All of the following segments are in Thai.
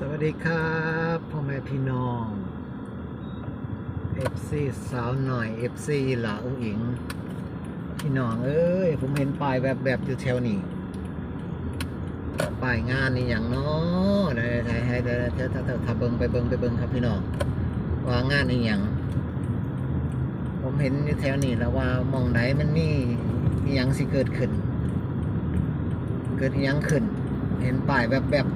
สวัสดีครับพ่อแม่พี่น้อง FC สาวหน่อย FC หลาอุ้งอิง พี่น้องเอ้ย ผมเห็นป้ายแบบแบบอยู่แถวนี้ป้ายงานนี่อย่างนาะเดี๋ยวให้ให้เดี๋ยวเดี๋ยวถ้าถ้าถ้าเบิ่งไปเบิ่งไปเบิ่งครับพี่น้อง ว่างานนี่อย่าง ผมเห็นอยู่แถวนี้แล้วว่ามองไหนมันมีอหยังสิเกิดขึ้น เกิดอหยังขึ้น เห็นป้ายแบบแบบ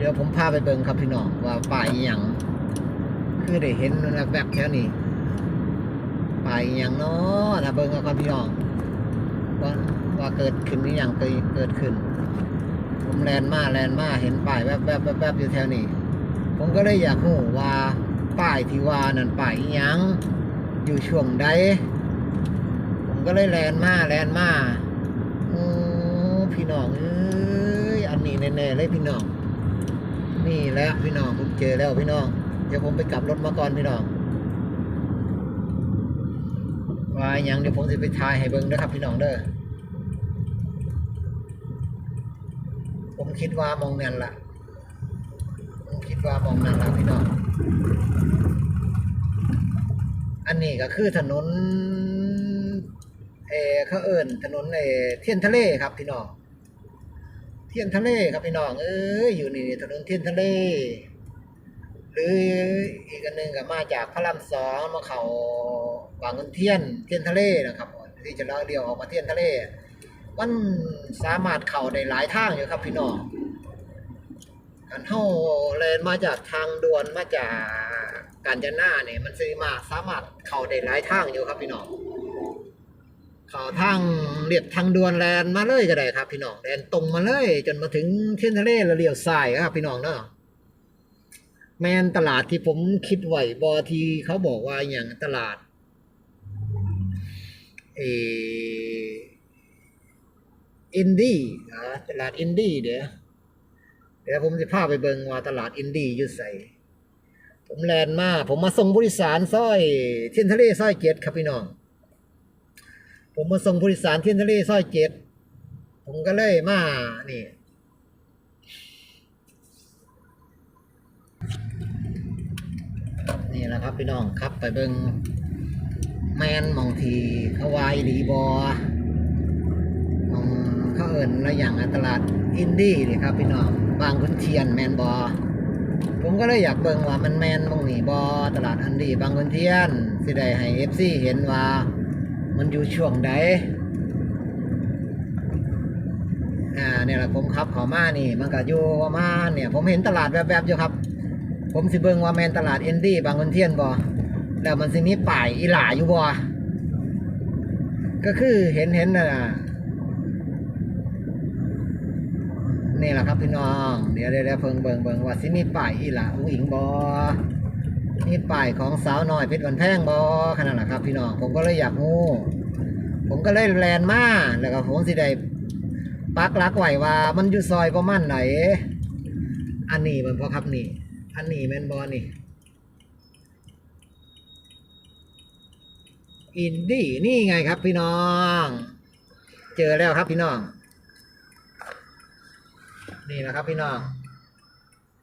เดี๋ยวผมพาไปเบิ่งครับพี่น้องว่าป้ายอหยังคือได้เห็นแบบแบบแถวนี้ป้ายอหยังเนาะถ้าเบิ่งเอาครับพี่น้องว่าว่าเกิดขึ้นอหยังเคยเกิดขึ้น ผมแลนมาแลนมาเห็นป้ายแบบแบบแบบแบบอยู่แถวนี้ ผมก็เลยอยากรู้ว่าป้ายที่ว่านั่นป้ายอหยังอยู่ช่วงใดผมก็เลยแลนมาแลนมาโอ้พี่น้องเอ้ยอันนี้แน่ๆเลยพี่น้อง นี่แล้วพี่น้องผมเจอแล้วพี่น้อง เดี๋ยวผมไปกลับรถมาก่อนพี่น้องว่าอหยังเดี๋ยวผมจะไปถ่ายให้เบิ่งนะครับพี่น้องเด้อ ผมคิดว่ามองนั่นละผมคิดว่ามองนั่นละพี่น้อง อันนี้ก็คือถนนเออเขาเอิญถนนเอเทียนทะเลครับพี่น้อง เทียนทะเลครับพี่น้องเอ้ยอยู่นี่ถนนเทียนทะเล หรืออีกอันหนึ่งก็มาจากพระรามสองมาเขาบางขุนเทียนเทียนทะเลนะครับที่จะเล่าเรียวออกมาเทียนทะเล มันสามารถเข้าได้หลายทางอยู่ครับพี่น้องอันเฮาเลนมาจากทางด่วนมาจากกาญจนาเนี่ยมันสิมาสามารถเข้าได้หลายทางอยู่ครับพี่น้อง เขาทางเรียบทางด่วนแลนมาเลยก็ได้ครับ พี่น้องแลนตรงมาเลย จนมาถึงเทียนทะเลแล้วเลี้ยวซ้ายครับ พี่น้องเนาะแมนตลาดที่ผมคิดไวบอที่เขาบอกว่าอย่างตลาดเออินดี้อ่าตลาดอินดี้เดี๋ยวเดี๋ยวผมจะพาไปเบิงว่าตลาดอินดี้อยู่ใส่ผมแลนมา ผมมาส่งผู้โดยสารซอยเทียนทะเลซอยเกจ็ดครับพี่น้อง ผมมาส่งผู้โดยสารเทียนทะเลซอยเจ็ดผมก็เลยมานี่นี่แหละครับพี่น้องครับไปเบิงแมนมองทีเขาวายหลีบอมองเขาเอิญอะไรอย่างตลาดอินดี้นี่ครับพี่น้องบางขุนเทียนแมนบอผมก็เลยอยากเบิ่งว่ามันแมนมองนี่บอตลาดอินดี้บางขุนเทียนสิได้ให้เอฟซีเห็นว่า มันอยู่ช่วงใดอ่าเนี่ยแหละผมขับเขามานี่ มันก็อยู่ประมาณเนี่ย ผมเห็นตลาดแบบๆอยู่ครับ ผมสิเบิ่งว่าแมนตลาดเอนดี้บางคนเทียนบ่แล้วมันสิมีป้ายอีหล่าอยู่บ่ก็คือเห็นเห็นน่ะนี่แหละครับพี่น้อง เดี๋ยวเดี๋ยวเพิ่งเบิ่งเบิงว่าสิมีป้ายอีหล่าอุ้งอิงบ่ มีป้ายของสาวน้อยเพชรวันแพงบ่ขนาดนั้นล่ะครับ พี่น้องผมก็เลยอยากรู้ผมก็เลยแลนมาแล้วก็ผมสิได้ปักลักไหวว่า มันอยู่ซอยประมาณไหน อันนี้มันพอครับนี่ อันนี้แมนบอนี่อินดี้นี่ไงครับพี่น้อง เจอแล้วครับพี่น้อง นี่นะครับพี่น้อง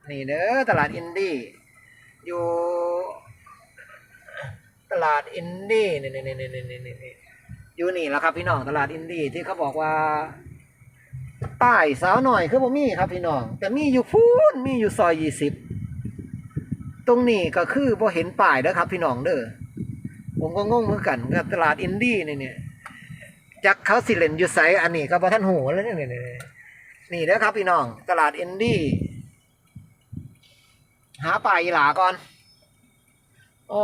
นี่เด้อตลาดอินดี้อยู่ ลาดอินดี้นี่นี่นี่นี่นี่นี่นี่อยู่นี่แหละครับ พี่น้องตลาดอินดี้ที่เขาบอกว่าป้ายสาวหน่อยคือบ่มีครับพี่น้อง แต่มีอยู่พูนมีอยู่ซอยยี่สิบตรงนี้ก็คือบ่เห็นป้ายเด้อครับ พี่น้องเด้อผมก็งงเหมือนกันกับตลาดอินดี้นี่เนี่ยจักเขาสิเลนอยู่ไสอันนี้ก็บ่ทันหูแล้วเนี่ยนี่นี่เด้อครับพี่น้อง ตลาดอินดี้หาป้ายหลาก่อน อ๋อ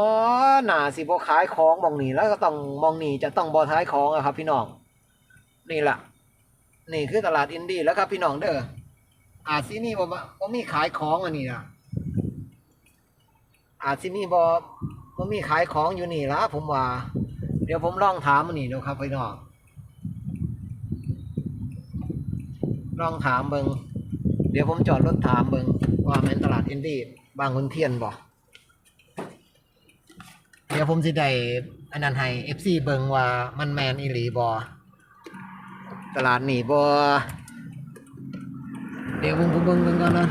หน่าสิบ่ขายของมองนี่แล้วก็ต้องมองนี่จะต้องบ่ขายของอะครับ พี่น้อง นี่แหละนี่คือตลาดอินดี้แล้วครับ พี่น้องเด้ออาจสิมีบ่บ่มีขายของอันนี้นะอาจสิมีบ่บ่มีขายของอยู่นี่ละผมว่า เดี๋ยวผมลองถามอันนี้ดูครับ พี่น้องลองถามเบิงเดี๋ยวผมจอดรถถามเบิงว่าแม่นตลาดอินดี้บางขุนเทียนบ่เผมสิได้อันนั้นให้ซีเบิงว่ามันแมนอีหลีบอตลาดหนีบอเดี๋ยวผมผมเบิงเบิงก่อนนะ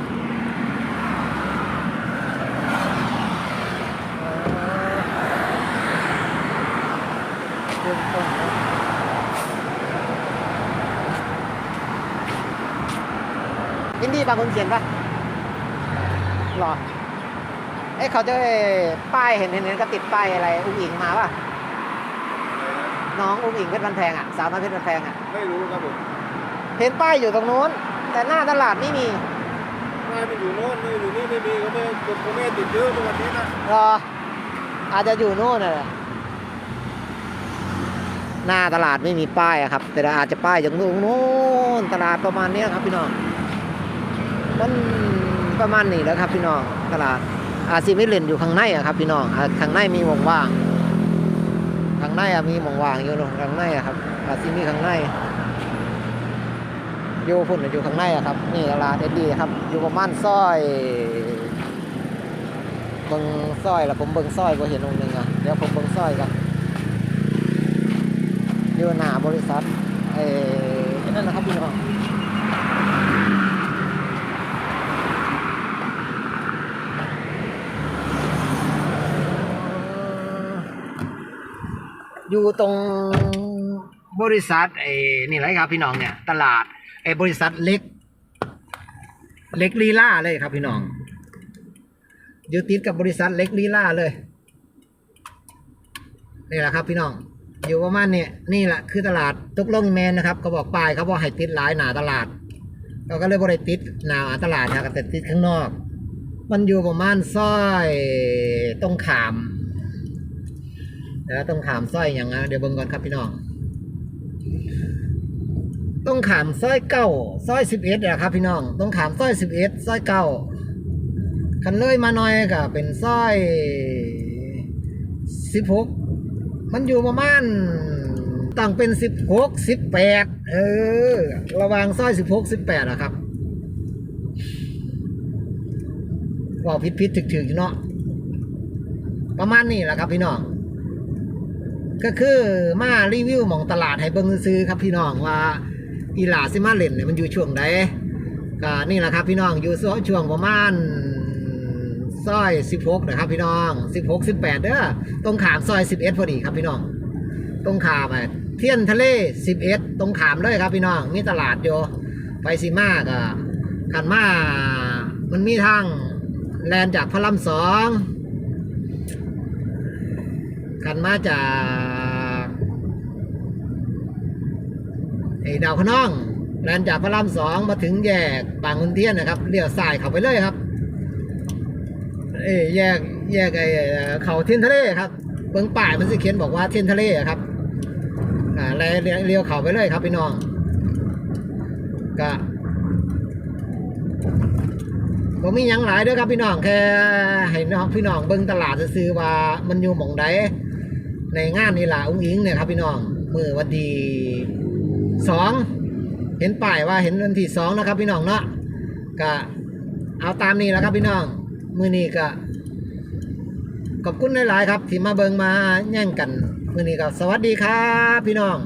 อินดี้ปากคนเขียนปะหรอ อ้ยเขาจะป้ายเห็นเห็นเห็นก็ติดป้ายอะไรอุ้งอิงมาปะน้องอุ้งอิงเพชรบันแพงอะสาวน้อยเพชรบันแพงอะไม่รู้ครับผมเห็นป้ายอยู่ตรงนู้น แต่หน้าตลาดไม่มีไม่ไปอยู่โน่นไม่อยู่นี่ไม่มีก็ไม่ก็ไม่ติดเยอะเมื่อวันนี้นะรออาจจะอยู่นู่นน่ะแหละหน้าตลาดไม่มีป้ายอะครับ แต่อาจจะป้ายอย่างนู้นนู้นตลาดประมาณเนี้ยครับพี่น้องมันประมาณนี้แหล้วครับพี่น้องตลาด อาซีมิเล่นอยู่ข้างในอะครับ พี่น้องข้างในมีวงว่างข้างในอะมีวงว่างอยู่ตรงข้างในอะครับอาซีมีข้างในอยู่พุ่นอยู่ข้างในอะครับ นี่ตลาดเอ็ดดีครับ อยู่ประมาณซอยเบิ่งสร้อยแล้วผมเบิ่งสร้อยบ่เห็นองหนึงอะเดี๋ยวผมเบิ่งสร้อยกันอยู่หน้าบริษัทเอ่อนั่นนะครับพี่น้อง อยู่ตรงบริษัทไอ้นี่ไรครับพี่น้องเนี่ย ตลาดไอ้บริษัทเล็ก เล็กลีล่าเลยครับพี่น้องอยู่ติดกับบริษัทเล็กลีล่าเลยนี่แหละครับพี่น้องอยู่ประมาณเนี่ยนี่แหละคือตลาดตุกลงแมนนะครับเขาบอกป้ายเขาบอกให้ติดหลายหนาตลาด เราก็เลยบริติดหนาตลาดนะแต่ติดข้างนอก มันอยู่ประมาณซอยตรงขาม แล้วตรงขามซอยอย่างนะเดี๋ยวเบิ่งก่อนครับพี่น้องตรงขามซอยเก้าซอยสิบเอ็ดอะครับพี่น้องตรงขามซอยสิบเอ็ดซอยเก้าคันเลยมาหน่อยก็เป็นสร้อยสิบหกมันอยู่ประมาณต้องเป็นสิบหกสิบแปดเออ ระวางสร้อยสิบหกสิบแปดอะครับว่าผิดผิดถึกถึกเนาะประมาณนี้แหละครับพี่น้อง ก็คือมารีวิวมองตลาดให้เบิ่งซื้อครับพี่น้องว่าอีหลาซิมาเล่นเนี่ยมันอยู่ช่วงใดก็นี่แหละครับพี่น้องอยู่ช่วงประมาณซอย 16 นะครับพี่น้อง 16 18เด้อตรงขามซอย 11 พอดีครับพี่น้อง ตรงขามอะเทียนทะเล 11 ตรงขามเลยครับพี่น้องมีตลาดอยู่ไปสิมากอะขันมามันมีทางแลนจากพระรามสอง ขันมาจากไอ้ดาวขนองแลนจากพระรามสองมาถึงแยกบางขุนเทียนนะครับเลี้ยวซ้ายเข้าไปเลยครับเอ้ยแยกแยกไอ้เขาเทียนทะเลครับเบื้องป่ายมันสิเขียนบอกว่าเทียนทะเลครับอ่าแล้วเลี้ยวเลี้ยวเขาไปเลยครับพี่น้องก็ผมมียังหลายเด้อครับพี่น้องแค่ให้น้องพี่น้องเบิ่งตลาดซื้อว่ามันอยู่หม่องใด ในงานนี่ล่ะอุ้งอิงเนี่ยครับพี่น้องมือวันดีสองเห็นป้ายว่าเห็นวันที่สองนะครับพี่น้องเนาะก็เอาตามนี้แหล้วครับพี่น้อง มือนี้ก็ขอบคุณหลาย ๆ ครับ ที่มาเบิงมาแย่งกัน มือนี้ก็สวัสดีครับพี่น้อง